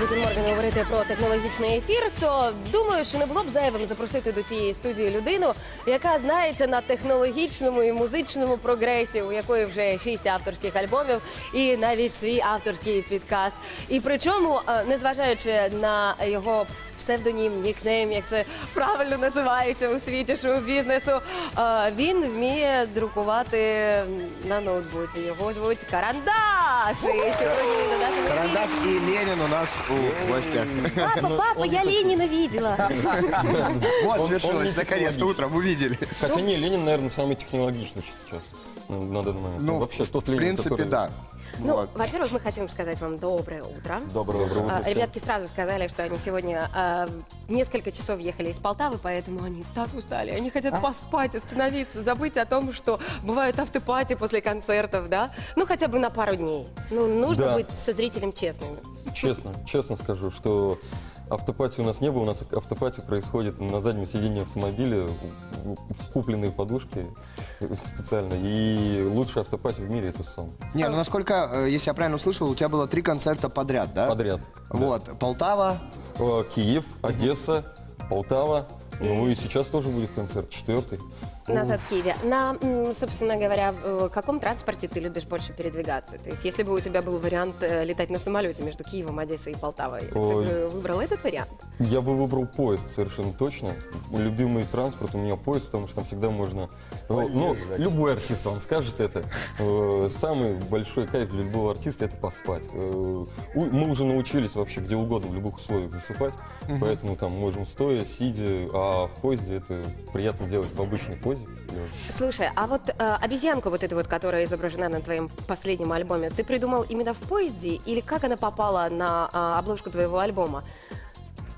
Гутін Морген говорити про технологічний ефір, то думаю, що не було б зайвим запросити до цієї студії людину, яка знається на технологічному і музичному прогресі, у якої вже шість авторських альбомів і навіть свій авторський підкаст. І причому, е, незважаючи на його псевдонім, нікнейм, як це правильно називається у світі шоу-бізнесу, е, він вміє друкувати на ноутбуці. Його звуть Карандаш. І сьогодні на нашому ефірі Карандаш и Ленин у нас у гостя. Папа, папа, я Ленина видела. Вот он свершилось, не наконец-то утром увидели. Хотя не, Ленин, наверное, самый технологичный сейчас ну, на данный момент. Ну, вообще тот в Ленин, принципе, который- да. Ну, Вот. во-первых, мы хотим сказать вам доброе утро. Доброе, утро. А. Ребятки сразу сказали, что они сегодня а, несколько часов ехали из Полтавы, поэтому они так устали. Они хотят поспать, остановиться, забыть о том, что бывают автопати после концертов, да? Ну, хотя бы на пару дней. Ну, нужно Да. быть со зрителем честными. Честно, честно скажу, что автопати у нас не было. У нас автопати происходит на заднем сиденье автомобиля, купленные подушки специально. И лучший автопати в мире это сон. Не, ну насколько, э, если я правильно услышал, у тебя было три концерта подряд, да? Подряд. да. Вот, Полтава, Э, Киев, Одесса, Полтава. Ну и сейчас тоже будет концерт, четвертый. Назад в Киеве. На, собственно говоря, в каком транспорте ты любишь больше передвигаться? То есть, если бы у тебя был вариант э, летать на самолете между Киевом, Одессой и Полтавой, ты Ой. бы выбрал этот вариант? Я бы выбрал поезд совершенно точно. Любимый транспорт у меня поезд, потому что там всегда можно... Ну, ну, любой артист вам скажет это. Э, Самый большой кайф для любого артиста – это поспать. Э, Мы уже научились вообще где угодно, в любых условиях засыпать. Поэтому там можем стоя, сидя, а в поезде это приятно делать в обычной позе. Лежа. Слушай, а вот э, обезьянку вот эту вот, которая изображена на твоем последнем альбоме, ты придумал именно в поезде или как она попала на э, обложку твоего альбома?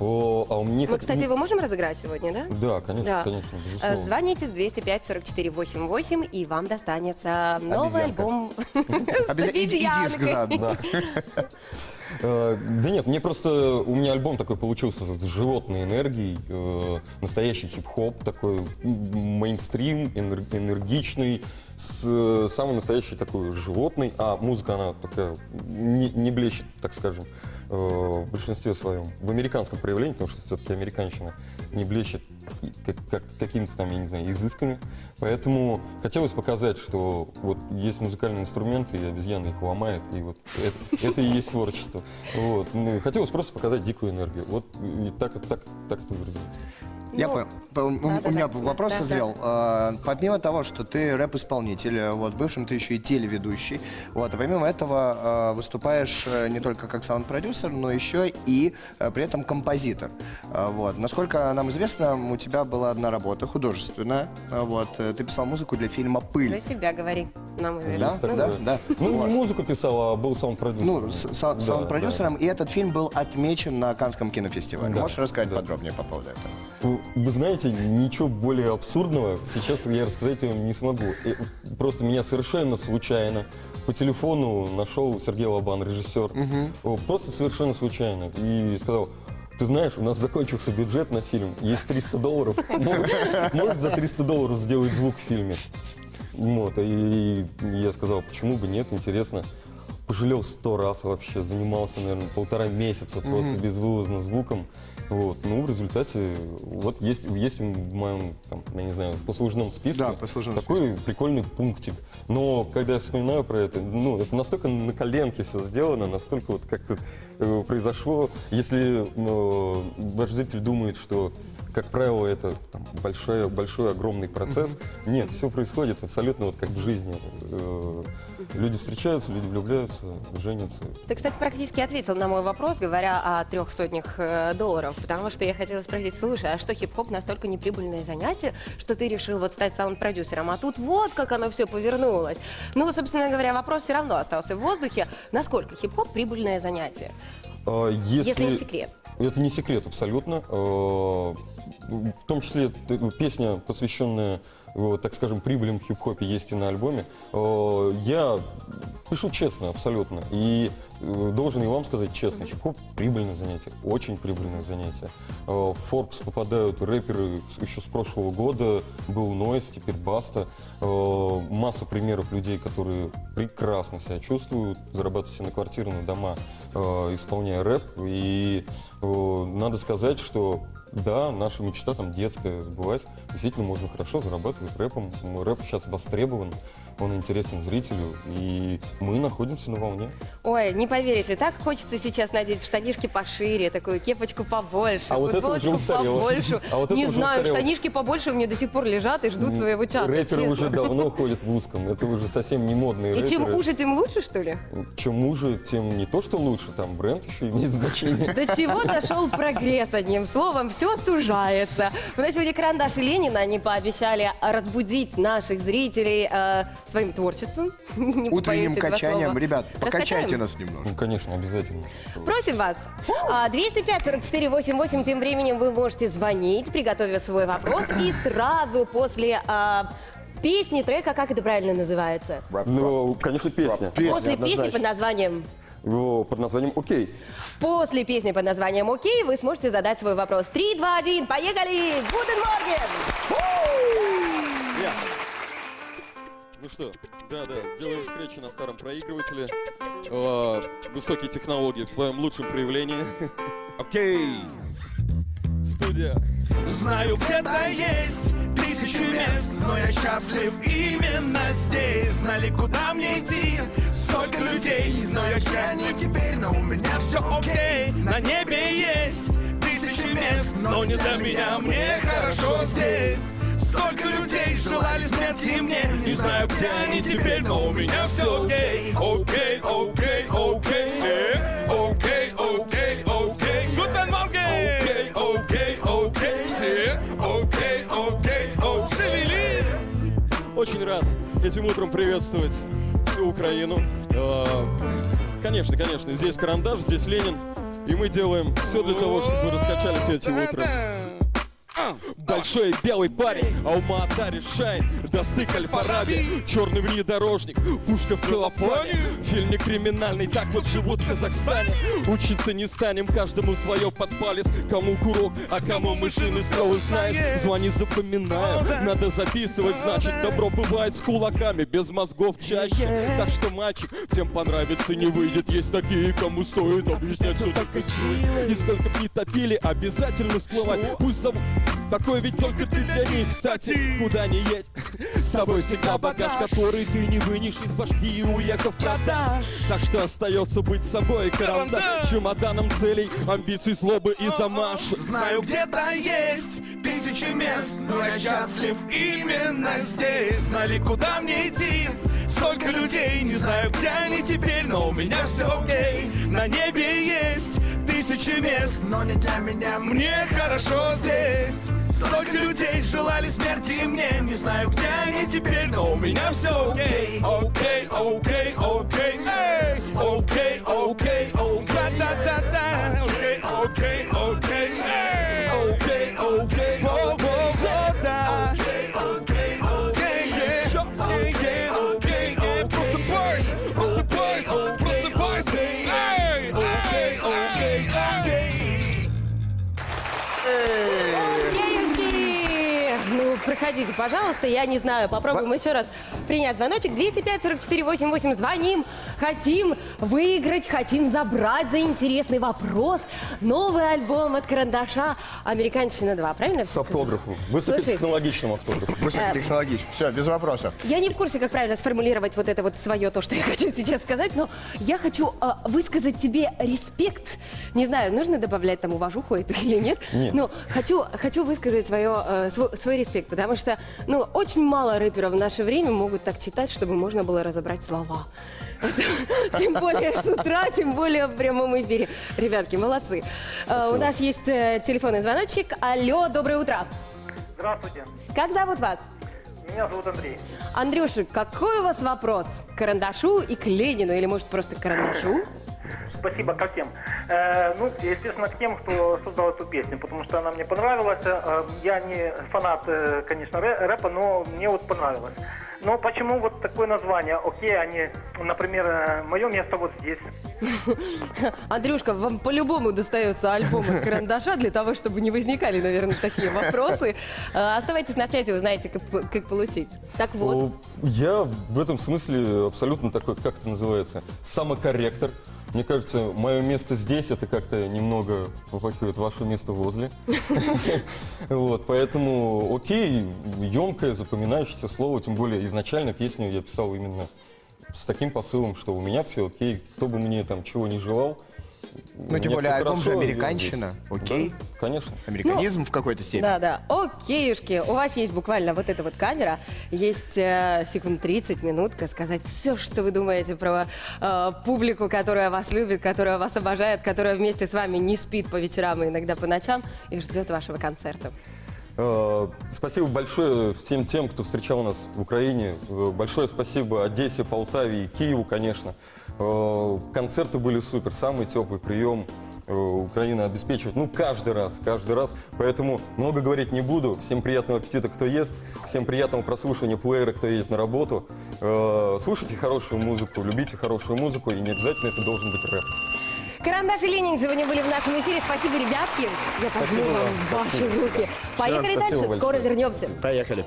О, а у меня... Мы, кстати, его можем разыграть сегодня, да? Да, конечно, Да. конечно, Э, безусловно. Звоните 205 44 88 и вам достанется новый Обезьянка. альбом с обезьянкой. Э, Да нет, мне просто у меня альбом такой получился с животной энергией, э, настоящий хип-хоп, такой мейнстрим, энер- энергичный, с самой настоящей такой животной, а музыка она такая не, не блещет, так скажем, э, в большинстве своем, в американском проявлении, потому что все-таки американщина не блещет как- как- какими-то там, я не знаю, изысками. Поэтому хотелось показать, что вот есть музыкальные инструменты, и обезьяна их ломает, и вот это, это и есть творчество. Вот. Хотелось просто показать дикую энергию. Вот и так, так, так это выразилось. Я Ну, понял. По- у- да-да-да. У меня вопрос Да-да. созрел. А, Помимо того, что ты рэп-исполнитель, вот, бывшим ты еще и телеведущий, вот, а помимо этого а, выступаешь э, не только как саунд-продюсер, но еще и э, при этом композитор. А, Вот. Насколько нам известно, у тебя была одна работа художественная. А, Вот. э, Ты писал музыку для фильма «Пыль». себя говори, нам известно. Да, такое. да, да. Ну, Вот. не музыку писал, а был саунд-продюсером. Ну, с- са- Да, саунд-продюсером, и этот фильм был отмечен на Канском кинофестивале. Да, Можешь рассказать да. подробнее по поводу этого? Вы знаете, ничего более абсурдного сейчас я рассказать вам не смогу. И Просто меня совершенно случайно по телефону нашел Сергей Лобан, режиссер. О, Просто совершенно случайно. И сказал, ты знаешь, у нас закончился бюджет на фильм, есть 300 долларов. Можешь за 300 долларов сделать звук в фильме? Вот, и я сказал, почему бы нет, интересно. Пожалел сто раз вообще, занимался, наверное, полтора месяца просто безвылазно звуком. Вот. Ну, в результате, вот есть, есть в моем, там, я не знаю, послужном списке Да, послужном такой прикольный пунктик. Но когда я вспоминаю про это, ну, это настолько на коленке все сделано, настолько вот как-то э, произошло. Если э, ваш зритель думает, что, как правило, это там, большой, большой, огромный процесс, нет, все происходит абсолютно вот как в жизни. Э, Люди встречаются, люди влюбляются, женятся. Ты, кстати, практически ответил на мой вопрос, говоря о трех сотнях э, долларов, потому что я хотела спросить, слушай, а что хип-хоп настолько неприбыльное занятие, что ты решил вот стать саунд-продюсером, а тут вот как оно все повернулось. Ну, собственно говоря, вопрос все равно остался в воздухе. Насколько хип-хоп прибыльное занятие? А Если не секрет. Это не секрет абсолютно. Э, В том числе песня, посвященная, э, так скажем, прибылям в хип-хопе, есть и на альбоме. Э, Я пишу честно абсолютно. И должен и вам сказать честно, хип-хоп прибыльное занятие, очень прибыльное занятие. В Forbes попадают рэперы еще с прошлого года, был Нойс, теперь Баста. Масса примеров людей, которые прекрасно себя чувствуют, зарабатывают себе на квартиры, на дома. Э, исполняя рэп. И э, надо сказать, что да, наша мечта там детская сбылась. Действительно, можно хорошо зарабатывать рэпом. Рэп сейчас востребован, он интересен зрителю, и мы находимся на волне. Ой, не поверите, так хочется сейчас надеть штанишки пошире, такую кепочку побольше, А вот это футболочку устарело. побольше. А вот это не знаю, устарело. штанишки побольше у меня до сих пор лежат и ждут своего часа. Рэперы честно. уже давно ходят в узком, это уже совсем не модные И чем рэперы. уже, тем лучше, что ли? Чем уже, тем не то, что лучше, там бренд еще имеет значение. До чего дошел прогресс, одним словом, все сужается. У нас сегодня Карандаш и Ленин, они пообещали разбудить наших зрителей э, своим творчеством. Не побоюсь Утренним этого качанием. слова. Ребят, покачайте Раскачаем? нас немножко. Ну, конечно, обязательно. Просим вас. А, 205-44-88, тем временем вы можете звонить, приготовив свой вопрос, и сразу после а, песни, трека, как это правильно называется? Ну, конечно, песня. Песня, После песни под названием О, Под названием «Окей». После песни под названием «Окей» вы сможете задать свой вопрос. Три, два, один, поехали! Гуден Морген! Ну что, да-да, делаем скретчи на старом проигрывателе. Э, высокие технологии в своем лучшем проявлении. Окей. Студия. Знаю, где-то есть тысячи мест, но я счастлив именно здесь. Знали, куда мне идти, столько людей, не знаю, где они теперь, но у меня все окей. На небе есть тысячи мест, но не для меня, мне хорошо здесь. Столько людей знаю, где они теперь, но у меня все окей. Окей, окей, окей, э, окей, окей, окей. Guten Morgen! Окей, окей, окей, все. Окей, окей, окей. Шевели! Очень рад этим утром приветствовать всю Украину. Э, конечно, конечно, здесь карандаш, здесь Ленин. И мы делаем все для того, чтобы вы раскачались этим утром. Большой белый парень, а Алма-Ата решает Достык Аль-Фараби, черный внедорожник Пушка в целлофане. Фильм не криминальный, так вот живут в Казахстане. Учиться не станем, каждому свое под палец. Кому курок, а кому мышиный скроллы знаешь. Звони запоминаем, надо записывать Значит, добро бывает с кулаками, без мозгов чаще. Так что, мальчик, всем понравится, не выйдет Есть такие, кому стоит объяснять все только силой И сколько б ни топили, обязательно всплывать. Пусть зовут такой ведь только ты для них, кстати, куда не едь С тобой всегда багаж, который ты не вынешь из башки и уехав продаж Так что остается быть собой, карандаш Чемоданом целей, амбиций, злобы и замаш. Знаю, где-то есть тысячи мест, но я счастлив именно здесь. Знали, куда мне идти, столько людей, не знаю, где они теперь, но у меня все окей. На небе есть тысячи мест, но не для меня, мне хорошо здесь. Столько людей желали смерти мне, не знаю, где они теперь, но у меня все окей. Окей, окей, окей, эй, окей, окей, окей, да-да-да-да, окей, окей, окей, Проходите, пожалуйста, я не знаю, попробуем еще раз принять звоночек. 205-44-88, звоним, хотим выиграть, хотим забрать за интересный вопрос новый альбом от Карандаша «Американщина 2», правильно? С автографом. Высокотехнологичным автографом. Высокотехнологично. Все, без вопросов. Я не в курсе, как правильно сформулировать вот это вот свое, то, что я хочу сейчас сказать, но я хочу а, высказать тебе респект. Не знаю, нужно добавлять там уважуху эту или нет. Нет. Но хочу, хочу высказать свое, э, свой, свой респект, потому что, ну, очень мало рэперов в наше время могут так читать, чтобы можно было разобрать слова. Тем более с утра, тем более в прямом эфире. Ребятки, молодцы. Э, У нас есть э, телефонный звоночек. Алло, доброе утро. Здравствуйте, Как зовут вас? меня зовут Андрей. Андрюша, какой у вас вопрос? К карандашу и к Ленину, или может просто к карандашу? Спасибо, ко всем. Э, ну, естественно, к тем, кто создал эту песню, потому что она мне понравилась. Э, я не фанат, э, конечно, рэ- рэпа, но мне вот понравилось. Но почему вот такое название? Окей, они, например, мое место вот здесь. Андрюшка, вам по-любому достается альбом от карандаша для того, чтобы не возникали, наверное, такие вопросы. Оставайтесь на связи, вы знаете, как, как получить. Так вот. Я в этом смысле абсолютно такой, как это называется, самокорректор. Мне кажется, мое место здесь это как-то немного упахивает ваше место возле. Вот, поэтому, окей, емкое, запоминающееся слово, тем более изначально песню я писал именно с таким посылом, что у меня все окей, кто бы мне там чего не желал. Ну, тем более альбом же американщина, окей. Да, конечно. Американизм в какой-то степени. Да, да. Окейушки, у вас есть буквально вот эта вот камера, есть э, секунд 30, минутка сказать все, что вы думаете про э, публику, которая вас любит, которая вас обожает, которая вместе с вами не спит по вечерам и иногда по ночам и ждет вашего концерта. Э, Спасибо большое всем тем, кто встречал нас в Украине. Э, Большое спасибо Одессе, Полтаве и Киеву, конечно. Э, Концерты были супер, самый теплый прием. э, Украина обеспечивает, ну, каждый раз, каждый раз. Поэтому много говорить не буду. Всем приятного аппетита, кто ест. Всем приятного прослушивания плеера, кто едет на работу. Э, Слушайте хорошую музыку, любите хорошую музыку, и не обязательно это должен быть рэп. Карандаш и Ленин сегодня были в нашем эфире. Спасибо, ребятки. Я пожму вам ваши руки. Поехали спасибо дальше, скоро большое. вернемся. Поехали.